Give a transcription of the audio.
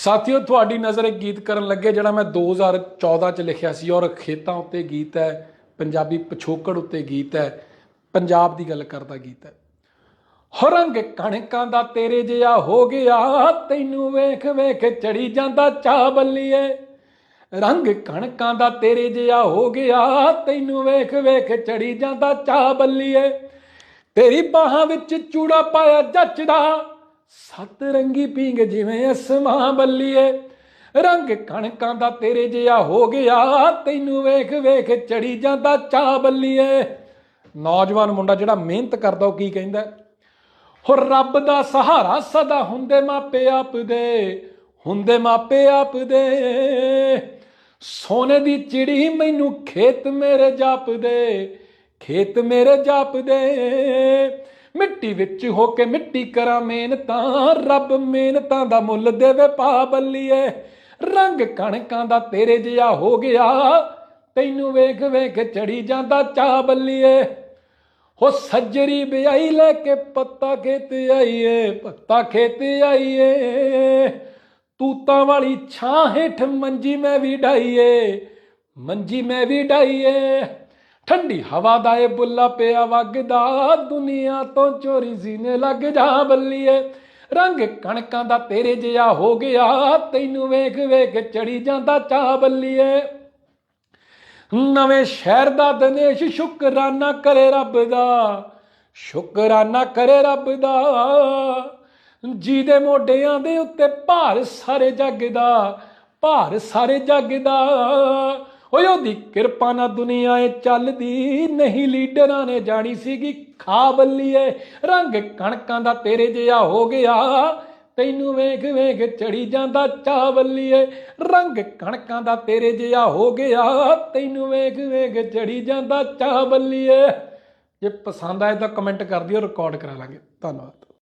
ਸਾਥੀਓ, ਤੁਹਾਡੀ ਨਜ਼ਰ ਇੱਕ ਗੀਤ ਕਰਨ ਲੱਗੇ, ਜਿਹੜਾ ਮੈਂ 2014 ਚ ਲਿਖਿਆ ਸੀ। ਔਰ ਖੇਤਾਂ ਉੱਤੇ ਗੀਤ ਹੈ, ਪੰਜਾਬੀ ਪਿਛੋਕੜ ਉੱਤੇ ਗੀਤ ਹੈ, ਪੰਜਾਬ ਦੀ ਗੱਲ ਕਰਦਾ ਗੀਤ ਹੈ। ਹੋ ਰੰਗ ਕਣਕਾਂ ਦਾ ਤੇਰੇ ਜਿਹਾ ਹੋ ਗਿਆ, ਤੈਨੂੰ ਵੇਖ ਵੇਖ ਚੜੀ ਜਾਂਦਾ ਚਾਹ ਬੱਲੀਏ ਰੰਗ ਕਣਕਾਂ ਦਾ ਤੇਰੇ ਜਿਹਾ ਹੋ ਗਿਆ, ਤੈਨੂੰ ਵੇਖ ਵੇਖ ਚੜੀ ਜਾਂਦਾ ਚਾਹ ਬੱਲੀਏ ਤੇਰੀ ਬਾਹਾਂ ਵਿੱਚ ਚੂੜਾ ਪਾਇਆ ਜੱਚਦਾ ਸੱਤ ਰੰਗੀ ਪੀਂਗ ਜਿਵੇਂ ਅਸਮਾਂ ਬੱਲੀਏ ਰੰਗ ਕਣਕਾਂ ਦਾ ਤੇਰੇ ਜਿਹਾ ਹੋ ਗਿਆ, ਤੈਨੂੰ ਵੇਖ ਵੇਖ ਚੜੀ ਜਾਂਦਾ ਚਾ ਬੱਲੀਏ ਨੌਜਵਾਨ ਮੁੰਡਾ ਜਿਹੜਾ ਮਿਹਨਤ ਕਰਦਾ, ਉਹ ਕੀ ਕਹਿੰਦਾ? ਹੋ ਰੱਬ ਦਾ ਸਹਾਰਾ ਸਦਾ ਹੁੰਦੇ ਮਾਪੇ ਆਪ ਦੇ, ਹੁੰਦੇ ਮਾਪੇ ਆਪ ਦੇ। ਸੋਨੇ ਦੀ ਚਿੜੀ ਮੈਨੂੰ ਖੇਤ ਮੇਰੇ ਜਾਪ ਦੇ, ਖੇਤ ਮੇਰੇ ਜਾਪ ਦੇ। ਮਿੱਟੀ ਵਿੱਚ ਹੋ ਕੇ ਮਿੱਟੀ ਕਰਾਂ ਮਿਹਨਤਾਂ, ਰੱਬ ਮਿਹਨਤਾਂ ਦਾ ਮੁੱਲ ਦੇਵੇ ਪਾ ਬੱਲੀਏ ਰੰਗ ਕਣਕਾਂ ਦਾ ਤੇਰੇ ਜਿਹਾ ਹੋ ਗਿਆ, ਤੈਨੂੰ ਵੇਖ ਵੇਖ ਚੜੀ ਜਾਂਦਾ ਚਾ ਬੱਲੀਏ ਹੋ ਸੱਜਰੀ ਬਿਆਈ ਲੈ ਕੇ ਪੱਤਾ ਖੇਤ ਆਈਏ, ਪੱਤਾ ਖੇਤ ਆਈਏ। ਤੂਤਾਂ ਵਾਲੀ ਛਾਂ ਹੇਠ ਮੰਜੀ ਮੈਂ ਵੀ ਡਾਈਏ ਮੰਜੀ ਮੈਂ ਵੀ ਡਾਈਏ ਠੰਡੀ ਹਵਾ ਦਾ ਇਹ ਬੁੱਲਾ ਪਿਆ ਵਗਦਾ ਦੁਨੀਆ ਤੋਂ ਚੋਰੀ ਸੀਨੇ ਲੱਗ ਜਾ ਬੱਲੀਏ। ਰੰਗ ਕਣਕਾਂ ਦਾ ਤੇਰੇ ਜਿਹਾ ਹੋ ਗਿਆ, ਤੈਨੂੰ ਵੇਖ ਵੇਖ ਚੜੀ ਜਾਂਦਾ ਚਾ ਬੱਲੀਏ। ਨਵੇਂ ਸ਼ਹਿਰ ਦਾ ਦਿਨੇਸ਼ ਸ਼ੁਕਰਾਨਾ ਕਰੇ ਰੱਬ ਦਾ, ਸ਼ੁਕਰਾਨਾ ਕਰੇ ਰੱਬ ਦਾ। ਜੀ ਦੇ ਮੋਢਿਆਂ ਦੇ ਉੱਤੇ ਭਾਰ ਸਾਰੇ ਜੱਗ ਦਾ, ਭਾਰ ਸਾਰੇ ਜੱਗ ਦਾ। ਓਏ ਉਹਦੀ ਕਿਰਪਾ ਨਾਲ ਦੁਨੀਆ ਏ ਚੱਲਦੀ। ਨਹੀਂ ਲੀਡਰਾਂ ਨੇ ਜਾਣੀ ਸੀਗੀ ਖਾ ਬੱਲੀਏ ਰੰਗ ਕਣਕਾਂ ਦਾ ਤੇਰੇ ਜਿਹਾ ਹੋ ਗਿਆ। ਤੈਨੂੰ ਵੇਖ ਵੇਖ ਚੜੀ ਜਾਂਦਾ ਚਾਹ ਬੱਲੀਏ ਰੰਗ ਕਣਕਾਂ ਦਾ ਤੇਰੇ ਜਿਹਾ ਹੋ ਗਿਆ। ਤੈਨੂੰ ਵੇਖ ਵੇਖ ਚੜੀ ਜਾਂਦਾ ਚਾਹ ਬੱਲੀਏ ਜੇ ਪਸੰਦ ਆਏ ਤਾਂ ਕਮੈਂਟ ਕਰ ਦਿਓ, ਰਿਕਾਰਡ ਕਰਾ ਲਾਂਗੇ। ਧੰਨਵਾਦ।